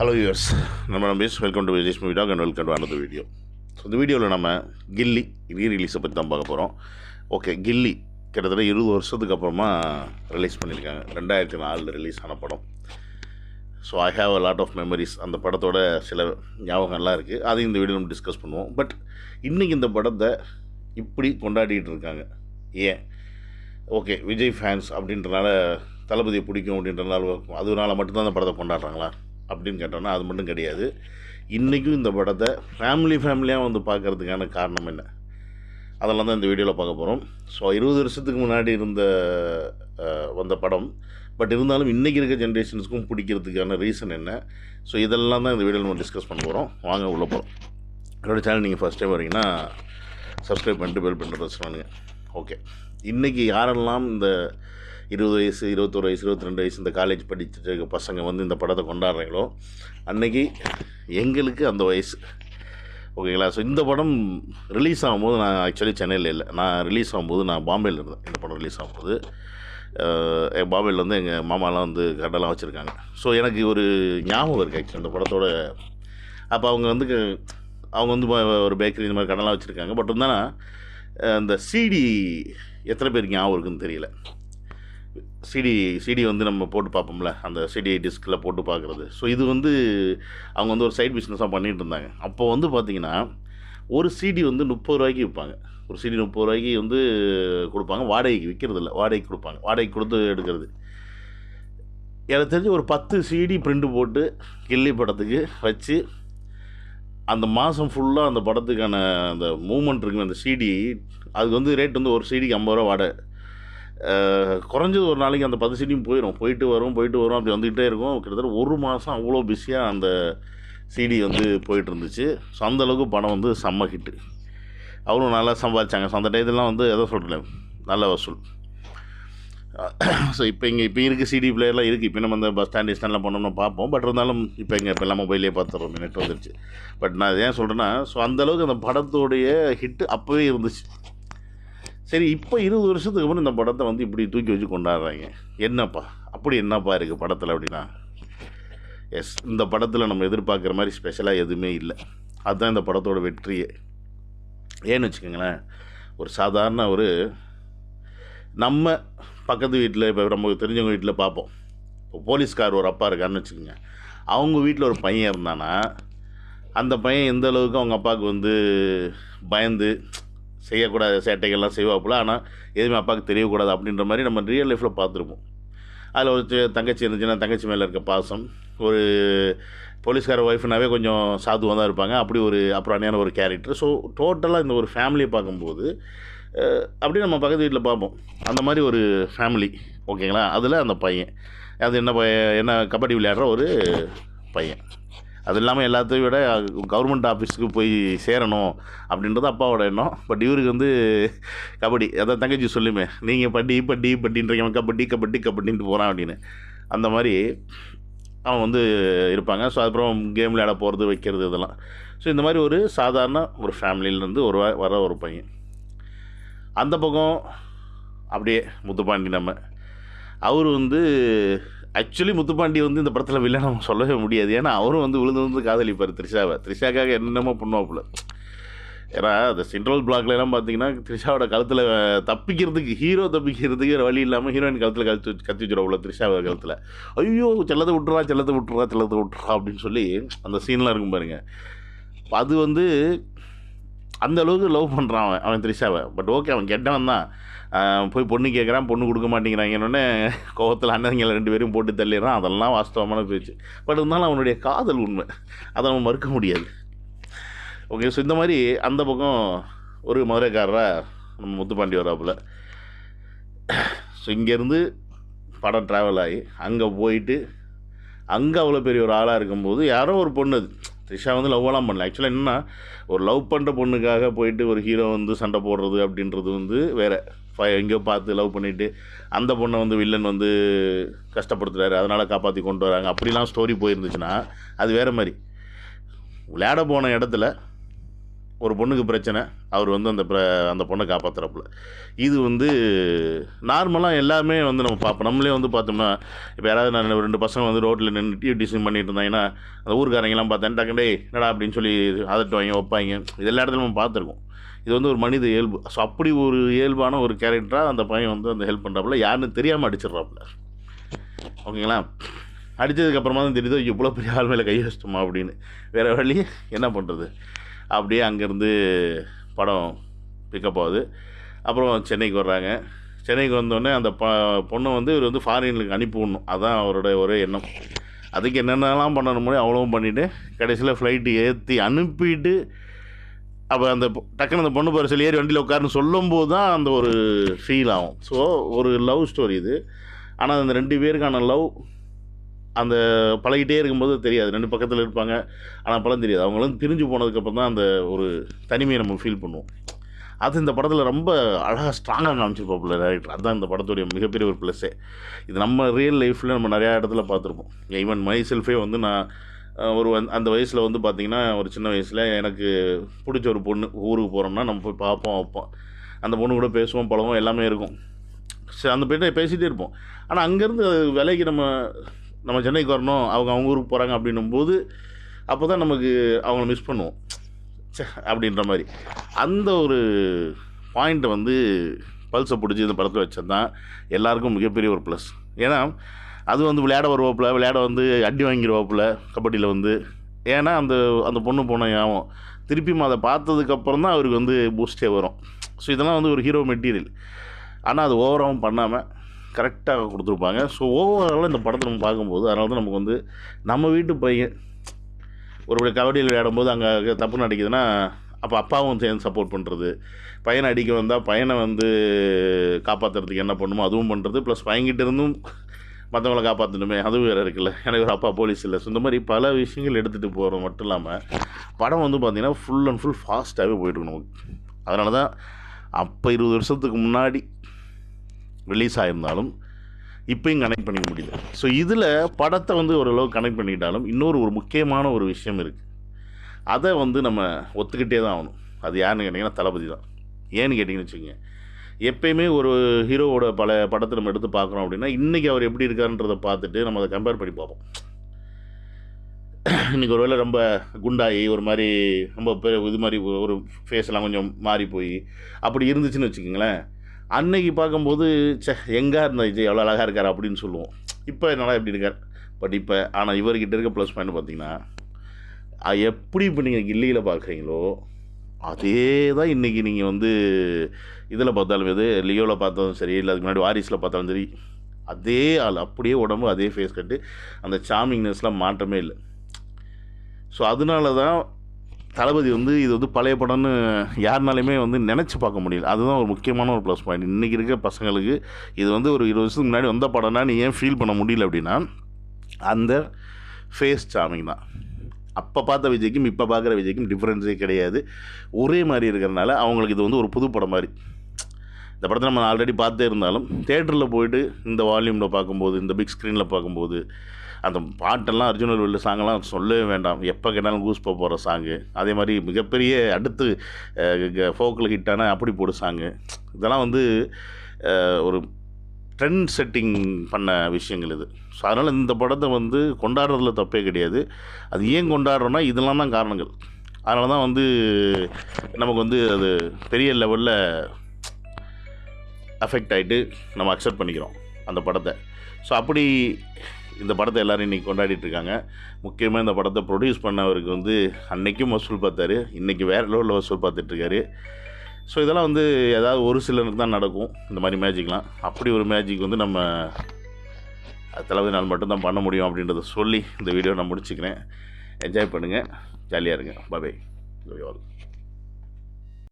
Hello yours நம்ம நம்பீஸ் welcome to Vijay's movie talk and welcome to another video so இந்த வீடியோவில் நம்ம கில்லி ரீ ரிலீஸை பற்றி தான் பார்க்க போகிறோம் ஓகே கில்லி கிட்டத்தட்ட இருபது வருஷத்துக்கு அப்புறமா ரிலீஸ் பண்ணியிருக்காங்க. ரெண்டாயிரத்தி நாலில் ரிலீஸ் ஆன படம். So I have a lot of memories அந்த படத்தோட சில ஞாபகம்லாம் இருக்குது அதையும் இந்த வீடியோ நம்ம டிஸ்கஸ் பண்ணுவோம். பட் இன்றைக்கி இந்த படத்தை இப்படி கொண்டாடிட்டு இருக்காங்க. ஏன்? ஓகே விஜய் ஃபேன்ஸ் அப்படின்றனால தளபதியை பிடிக்கும் அப்படின்றனால அதனால மட்டும்தான் அந்த படத்தை கொண்டாடுறாங்களா? அப்படின்னு கேட்டோம்னா அது மட்டும் கிடையாது. இன்றைக்கும் இந்த படத்தை ஃபேமிலி ஃபேமிலியாக வந்து பார்க்கறதுக்கான காரணம் என்ன? அதெல்லாம் தான் இந்த வீடியோவில் பார்க்க போகிறோம் ஸோ இருபது வருஷத்துக்கு முன்னாடி இருந்த வந்த படம். பட் இருந்தாலும் இன்றைக்கி இருக்க ஜென்ரேஷன்ஸ்க்கும் பிடிக்கிறதுக்கான ரீசன் என்ன? ஸோ இதெல்லாம் தான் இந்த வீடியோவில் நம்ம டிஸ்கஸ் பண்ண போகிறோம் வாங்க உள்ளே போகிறோம் என்னோடய சேனல் நீங்கள் ஃபஸ்ட் டைம் வரீங்கன்னா சப்ஸ்கிரைப் பண்ணிட்டு பெல் பண்ணுறது வச்சுருவானுங்க ஓகே இன்றைக்கி யாரெல்லாம் இந்த இருபது வயசு இருபத்தொரு வயசு இருபத்தி ரெண்டு வயசு இந்த காலேஜ் படிச்சுட்டு இருக்க பசங்க வந்து இந்த படத்தை கொண்டாடுறீங்களோ அன்னைக்கு எங்களுக்கு அந்த வயசு. ஓகேங்களா? ஸோ இந்த படம் ரிலீஸ் ஆகும்போது நான் ஆக்சுவலி சென்னையில் இல்லை. நான் ரிலீஸ் ஆகும்போது நான் பாம்பேயில் இருந்தேன். இந்த படம் ரிலீஸ் ஆகும்போது. என் பாம்பேயில் வந்து எங்கள் மாமாலாம் வந்து கடைலாம் வச்சுருக்காங்க. ஸோ எனக்கு ஒரு ஞாபகம் இருக்குது ஆக்சுவலி அந்த படத்தோட. அப்போ அவங்க வந்து க- அவங்க வந்து ஒரு பேக்கரி இந்த மாதிரி கடைலாம் வச்சுருக்காங்க. பட் இருந்தால் அந்த சிடி எத்தனை பேருக்கு ஞாபகம் இருக்குன்னு தெரியல. சிடி சிடி வந்து நம்ம போட்டு பார்ப்போம்ல அந்த சிடி டிஸ்கில் போட்டு பார்க்குறது. ஸோ இது வந்து அவங்க வந்து ஒரு சைட் பிஸ்னஸாக பண்ணிகிட்டு இருந்தாங்க. அப்போ வந்து பார்த்திங்கன்னா ஒரு சிடி வந்து முப்பது ரூபாய்க்கு விற்பாங்க. ஒரு சிடி முப்பது ரூபாய்க்கு வந்து கொடுப்பாங்க. வாடகைக்கு விற்கிறது இல்லை வாடகைக்கு கொடுப்பாங்க. வாடகைக்கு கொடுத்து எடுக்கிறது. எனக்கு தெரிஞ்சு ஒரு பத்து சிடி பிரிண்ட் போட்டு கில்லி படத்துக்கு வச்சு அந்த மாதம் ஃபுல்லாக அந்த படத்துக்கான அந்த மூமெண்ட் இருக்குமே அந்த சிடி அதுக்கு வந்து ரேட் வந்து ஒரு சீடிக்கு ஐம்பது ரூபா வாடகை. குறைஞ்சது ஒரு நாளைக்கு அந்த பத்து சீடியும் போயிடும் போயிட்டு வரும் போயிட்டு வரும் அப்படி வந்துக்கிட்டே இருக்கும். கிட்டத்தட்ட ஒரு மாதம் அவ்வளோ பிஸியாக அந்த சிடி வந்து போயிட்டு இருந்துச்சு. ஸோ அந்தளவுக்கு பணம் படம் வந்து செம்ம ஹிட்டு அவரும் நல்லா சம்பாதிச்சாங்க. ஸோ அந்த டயத்துலாம் வந்து எதை சொல்கிறேன் நல்ல வசூல். ஸோ இப்போ இங்கே இப்போ இருக்குது சிடி பிளேயர்லாம் இருக்குது இப்போ நம்ம இந்த பஸ் ஸ்டாண்ட் ஸ்டாண்ட்லாம் போனோம்னா பார்ப்போம். பட் இருந்தாலும் இப்போ இங்கே இப்போ எல்லாம் மொபைலே பார்த்துறோம் நெட் வந்துருச்சு. பட் நான் ஏன் சொல்கிறேன்னா ஸோ அந்தளவுக்கு அந்த படத்தோடைய ஹிட்டு அப்போவே இருந்துச்சு. சரி இப்போ இருபது வருஷத்துக்கு அப்புறம் இந்த படத்தை வந்து இப்படி தூக்கி வச்சு கொண்டாடுறாங்க. என்னப்பா? அப்படி என்னப்பா இருக்குது படத்தில் அப்படின்னா? எஸ் இந்த படத்தில் நம்ம எதிர்பார்க்குற மாதிரி ஸ்பெஷலாக எதுவுமே இல்லை. அதுதான் இந்த படத்தோட வெற்றியே. ஏன்னு வச்சுக்கோங்களேன் ஒரு சாதாரண ஒரு நம்ம பக்கத்து வீட்டில் இப்போ நமக்கு தெரிஞ்சவங்க வீட்டில் பார்ப்போம். இப்போ போலீஸ்கார் ஒரு அப்பா இருக்காருன்னு வச்சுக்கோங்க. அவங்க வீட்டில் ஒரு பையன் இருந்தானா அந்த பையன் எந்த அளவுக்கு அவங்க அப்பாவுக்கு வந்து பயந்து செய்யக்கூடாத சேட்டைகள்லாம் செய்வாப்புல. ஆனால் எதுவுமே அப்பாவுக்கு தெரியக்கூடாது அப்படின்ற மாதிரி நம்ம ரியல் லைஃப்பில் பார்த்துருப்போம். அதில் ஒரு தங்கச்சி இருந்துச்சுன்னா தங்கச்சி மேலே இருக்க பாசம். ஒரு போலீஸ்கார ஒய்ஃப்னாவே கொஞ்சம் சாதுவாக தான் இருப்பாங்க. அப்படி ஒரு அப்புறாணியான ஒரு கேரக்டர் ஸோ டோட்டலாக இந்த ஒரு ஃபேமிலியை பார்க்கும்போது அப்படியே நம்ம பக்கத்து வீட்டில் பார்ப்போம். அந்த மாதிரி ஒரு ஃபேமிலி ஓகேங்களா அதில் அந்த பையன். அது என்ன பையன் என்ன கபடி விளையாடுற ஒரு பையன். அது இல்லாமல் எல்லாத்தையும் விட கவர்மெண்ட் ஆஃபீஸுக்கு போய் சேரணும் அப்படின்றது அப்பாவோட எண்ணம். பட் இவருக்கு வந்து கபடி அதான் தங்கச்சி சொல்லுமே நீங்கள் பட்டி பட்டி பட்டின்றீங்க கபடி கபடி கபடின்ட்டு போகிறான் அப்படின்னு. அந்த மாதிரி அவன் வந்து இருப்பாங்க. ஸோ அப்புறம் கேம் விளையாட போகிறது வைக்கிறது இதெல்லாம். ஸோ இந்த மாதிரி ஒரு சாதாரண ஒரு ஃபேமிலியிலேருந்து ஒரு வர ஒரு பையன். அந்த பக்கம் அப்படியே முத்துப்பாண்டி நம்ம. அவர் வந்து ஆக்சுவலி முத்துப்பாண்டி வந்து இந்த படத்தில் வில்ல நம்ம சொல்லவே முடியாது. ஏன்னா அவரும் வந்து விழுந்து விழுந்து காதலிப்பார் த்ரிஷாவை. த்ரிஷாக்காக என்னென்னமோ பண்ணுவாப்புல. ஏன்னா அந்த சென்ட்ரல் பிளாக்ல எல்லாம் பார்த்தீங்கன்னா த்ரிஷாவோட கழுத்தில் தப்பிக்கிறதுக்கு ஹீரோ தப்பிக்கிறதுக்கு ஒரு வழி இல்லாமல் ஹீரோயின் கழுத்தில் கழுத்து வச்சு- கத்தி வச்சுருவாப்புல த்ரிஷாவோட கழுத்தில். ஐயோ செல்லத்தை விட்டுறா செல்லத்தை விட்டுறா செல்லத்தை விட்டுறா அப்படின்னு சொல்லி அந்த சீன்லாம் இருக்கும் பாருங்கள் அது வந்து அந்த அளவுக்கு லவ் பண்ணுறான் அவன் அவன் த்ரிஷாவை. பட் ஓகே அவன் கெட்டவன் தான். போய் பொண்ணு கேட்குறான் பொண்ணு கொடுக்க மாட்டேங்கிறாங்கன்னொடனே கோவத்தில் அண்ணங்களை ரெண்டு பேரும் போட்டு தள்ளிடுறான். அதெல்லாம் வாஸ்தவமான பேச்சு. பட் இருந்தாலும் அவனுடைய காதல் உண்மை. அதை அவன் மறுக்க முடியாது. ஓகே ஸோ இந்த மாதிரி அந்த பக்கம் ஒரு மதுரைக்காரராக நம்ம முத்துப்பாண்டி வராப்புல. ஸோ இங்கேருந்து படம் ட்ராவல் ஆகி அங்கே போயிட்டு அங்கே அவ்வளோ பெரிய ஒரு ஆளாக இருக்கும்போது யாரோ ஒரு பொண்ணு அது. த்ரிஷா வந்து லவ்வெல்லாம் பண்ணல. ஆக்சுவலாக என்னென்னா ஒரு லவ் பண்ணுற பொண்ணுக்காக போயிட்டு ஒரு ஹீரோ வந்து சண்டை போடுறது அப்படின்றது வந்து வேறு. எங்கேயோ பார்த்து லவ் பண்ணிவிட்டு அந்த பொண்ணை வந்து வில்லன் வந்து கஷ்டப்படுத்துகிறாரு அதனால் காப்பாற்றி கொண்டு வராங்க. அப்படிலாம் ஸ்டோரி போயிருந்துச்சுன்னா அது வேறு மாதிரி. விளையாட போன இடத்துல ஒரு பொண்ணுக்கு பிரச்சனை அவர் வந்து அந்த அந்த பொண்ணை காப்பாற்றுறப்புல இது வந்து நார்மலாக எல்லாமே வந்து நம்ம பார்ப்போம் நம்மளே வந்து பார்த்தோம்னா இப்போ யாராவது நான் ரெண்டு பசங்க வந்து ரோட்டில் நின்று டியூ பண்ணிட்டு இருந்தாங்கன்னா அந்த ஊருக்காரங்கெல்லாம் பார்த்தேன் டக்குனே என்னடா அப்படின்னு சொல்லி அதட்டுவாங்க வைப்பாங்க இது எல்லா இடத்துலையும் நம்ம பார்த்துருக்கோம் இது வந்து ஒரு மனித இயல்பு. ஸோ அப்படி ஒரு இயல்பான ஒரு கேரக்டராக அந்த பையன் வந்து அந்த ஹெல்ப் பண்ணுறாப்புல யாருன்னு தெரியாமல் அடிச்சிடுறாப்புல. ஓகேங்களா? அடித்ததுக்கப்புறமா தான் தெரியுது இவ்வளோ பெரிய ஆள் மேலே கை வச்சிட்டோமா அப்படின்னு. வேறு வழி என்ன பண்ணுறது அப்படியே அங்கேருந்து படம் பிக்கப் ஆகுது. அப்புறம் சென்னைக்கு வர்றாங்க. சென்னைக்கு வந்தோடனே அந்த ப பொண்ணை வந்து இவர் வந்து ஃபாரினுக்கு அனுப்பி விடணும் அவரோட ஒரே எண்ணம். அதுக்கு என்னென்னலாம் பண்ணணுமோ அவ்வளவும் பண்ணிவிட்டு கடைசியில் ஃப்ளைட்டு ஏற்றி அனுப்பிட்டு அப்போ அந்த டக்குன்னு அந்த பொண்ணு பரிசில் ஏறி வண்டியில் உட்காருன்னு சொல்லும்போது தான் அந்த ஒரு ஃபீல் ஆகும். ஸோ ஒரு லவ் ஸ்டோரி இது. ஆனால் அந்த ரெண்டு பேருக்கான லவ் அந்த பழகிட்டே இருக்கும்போது தெரியாது. ரெண்டு பக்கத்தில் இருப்பாங்க ஆனால் பழம் தெரியாது. அவங்களும் பிரிஞ்சு போனதுக்கப்புறம் தான் அந்த ஒரு தனிமையை நம்ம ஃபீல் பண்ணுவோம். அது இந்த படத்தில் ரொம்ப அழகாக ஸ்ட்ராங்காக காமிச்சிருப்பாப்புல டேரக்டர் அதுதான் இந்த படத்துடைய மிகப்பெரிய ஒரு ப்ளஸ்ஸே இது நம்ம ரியல் லைஃப்பில் நம்ம நிறையா இடத்துல பார்த்துருப்போம். ஈவன் மை செல்ஃபே வந்து நான் ஒரு அந்த வயசில் வந்து பார்த்திங்கன்னா ஒரு சின்ன வயசில் எனக்கு பிடிச்ச ஒரு பொண்ணு ஊருக்கு போகிறோம்னா நம்ம போய் பார்ப்போம் வைப்போம். அந்த பொண்ணு கூட பேசுவோம் பழகும் எல்லாமே இருக்கும். சரி அந்த பேட்டை பேசிகிட்டே இருப்போம். ஆனால் அங்கேருந்து விலைக்கு நம்ம நம்ம சென்னைக்கு வரணும் அவங்க அவங்க ஊருக்கு போகிறாங்க அப்படின்னும் போது அப்போ தான் நமக்கு அவங்கள மிஸ் பண்ணுவோம். ச்சே அப்படின்ற மாதிரி. அந்த ஒரு பாயிண்ட்டை வந்து பல்ஸை பிடிச்சி இந்த படத்தில் வச்சது தான் எல்லாருக்கும் மிகப்பெரிய ஒரு ப்ளஸ் ஏன்னா அது வந்து விளையாட வருவாப்புல விளையாட வந்து அடி வாங்கிடுவாப்புல கபடியில் வந்து. ஏன்னா அந்த அந்த பொண்ணு போன ஞாபகம் திருப்பியும் அதை பார்த்ததுக்கப்புறம் தான் அவருக்கு வந்து பூஸ்டே வரும். ஸோ இதெல்லாம் வந்து ஒரு ஹீரோ மெட்டீரியல் ஆனால் அது ஓவராகவும் பண்ணாமல் கரெக்டாக கொடுத்துருப்பாங்க. ஸோ ஓவராலாக இந்த படத்தை நம்ம பார்க்கும்போது அதனால தான் நமக்கு வந்து நம்ம வீட்டு பையன் ஒரு கபடியில் விளையாடும்போது அங்கே தப்பு நடக்குதுன்னா அப்போ அப்பாவும் சேர்ந்து சப்போர்ட் பண்ணுறது பையனை அடிக்க வந்தால் பையனை வந்து காப்பாற்றுறதுக்கு என்ன பண்ணுமோ அதுவும் பண்ணுறது ப்ளஸ் பையன்கிட்ட இருந்தும் மற்றவங்கள காப்பாற்றணுமே அதுவும் வேறு இருக்குல்ல. எனக்கு ஒரு அப்பா போலீஸ் இல்லை. ஸோ இந்த மாதிரி பல விஷயங்கள் எடுத்துகிட்டு போகிறது மட்டும் இல்லாமல் படம் வந்து பார்த்திங்கன்னா ஃபுல் அண்ட் ஃபுல் ஃபாஸ்ட்டாகவே போயிட்டு நமக்கு. அதனால தான் அப்போ இருபது வருஷத்துக்கு முன்னாடி ரிலீஸ் ஆயிருந்தாலும் இப்பயும் கனெக்ட் பண்ணிக்க முடியல. ஸோ இதில் படத்தை வந்து ஓரளவு கனெக்ட் பண்ணிக்கிட்டாலும் இன்னொரு ஒரு முக்கியமான ஒரு விஷயம் இருக்குது அதை வந்து நம்ம ஒத்துக்கிட்டே தான் ஆகணும். அது யாருன்னு கேட்டிங்கன்னா தளபதி தான். ஏன்னு கேட்டிங்கன்னு வச்சுக்கோங்க. எப்பயுமே ஒரு ஹீரோவோட பல படத்தை நம்ம எடுத்து பார்க்குறோம் அப்படின்னா இன்றைக்கி அவர் எப்படி இருக்காருன்றதை பார்த்துட்டு நம்ம அதை கம்பேர் பண்ணி பார்ப்போம். இன்றைக்கி ஒருவேளை ரொம்ப குண்டாகி ஒரு மாதிரி ரொம்ப இது மாதிரி ஒரு- ஒரு ஃபேஸ்லாம் கொஞ்சம் மாறி போய் அப்படி இருந்துச்சுன்னு வச்சுக்கோங்களேன். அன்னைக்கு பார்க்கும்போது ச்சே எங்கே இருந்த விஜய் எவ்வளோ அழகாக இருக்கார் அப்படின்னு சொல்லுவோம். இப்போ நல்லா எப்படி இருக்கார்? பட் இப்போ ஆனால் இவர்கிட்ட இருக்க ப்ளஸ் பாயிண்ட் பார்த்தீங்கன்னா எப்படி இப்போ நீங்கள் கில்லியில் பார்க்குறீங்களோ அதே தான் இன்றைக்கி நீங்கள் வந்து இதில் பார்த்தாலும் எது லியோவில் பார்த்தாலும் சரி இல்லை அதுக்கு முன்னாடி வாரிஸில் பார்த்தாலும் சரி அதே ஆள் அப்படியே உடம்பு அதே ஃபேஸ் கட்டு அந்த சாமிங்னஸ்லாம் மாற்றமே இல்லை. ஸோ அதனால தான் தளபதி வந்து இது வந்து பழைய படம்னு யாருனாலையுமே வந்து நினச்சி பார்க்க முடியல. அதுதான் ஒரு முக்கியமான ஒரு ப்ளஸ் பாயிண்ட் இன்றைக்கி இருக்க பசங்களுக்கு இது வந்து ஒரு இருபது வருஷத்துக்கு முன்னாடி வந்த படம்னா நீ ஏன் ஃபீல் பண்ண முடியல அப்படின்னா அந்த ஃபேஸ் சாமிங் தான். அப்போ பார்த்த விஜய்க்கும் இப்போ பார்க்குற விஜய்க்கும் டிஃப்ரென்ஸே கிடையாது. ஒரே மாதிரி இருக்கிறனால அவங்களுக்கு இது வந்து ஒரு புது படம் மாதிரி. இந்த படத்தை நம்ம ஆல்ரெடி பார்த்தே இருந்தாலும் தேட்டரில் போயிட்டு இந்த வால்யூமில் பார்க்கும்போது இந்த பிக் ஸ்க்ரீனில் பார்க்கும்போது அந்த பாட்டெல்லாம் அர்ஜுனல் வெள்ள சாங்கெல்லாம் சொல்லவே வேண்டாம். எப்போ கேட்டாலும் கூஸ் போகிற சாங்கு அதே மாதிரி மிகப்பெரிய அடுத்து ஃபோக்கில் ஹிட்டான அப்படி போடு சாங்கு இதெல்லாம் வந்து ஒரு ட்ரெண்ட் செட்டிங் பண்ண விஷயங்கள் இது. ஸோ அதனால் இந்த படத்தை வந்து கொண்டாடுறதுல தப்பே கிடையாது. அது ஏன் கொண்டாடுறோன்னா இதெல்லாம் தான் காரணங்கள். அதனால தான் வந்து நமக்கு வந்து அது பெரிய லெவலில் அஃபெக்ட் ஆகிட்டு நம்ம அக்செப்ட் பண்ணிக்கிறோம் அந்த படத்தை. ஸோ அப்படி இந்த படத்தை எல்லோரும் இன்றைக்கி கொண்டாடிட்டு இருக்காங்க. முக்கியமாக இந்த படத்தை ப்ரொடியூஸ் பண்ணவருக்கு வந்து அன்னைக்கும் வசூல் பார்த்தாரு இன்றைக்கி வேறு லெவலில் வசூல் பார்த்துட்ருக்காரு ஸோ இதெல்லாம் வந்து ஏதாவது ஒரு சிலருக்கு தான் நடக்கும் இந்த மாதிரி மேஜிக்லாம் அப்படி ஒரு மேஜிக் வந்து நம்ம தளபதி நாள் மட்டும்தான் பண்ண முடியும் அப்படின்றத சொல்லி இந்த வீடியோ நான் முடிச்சுக்கிறேன். என்ஜாய் பண்ணுங்கள் ஜாலியாக இருங்க. பபை ஆல்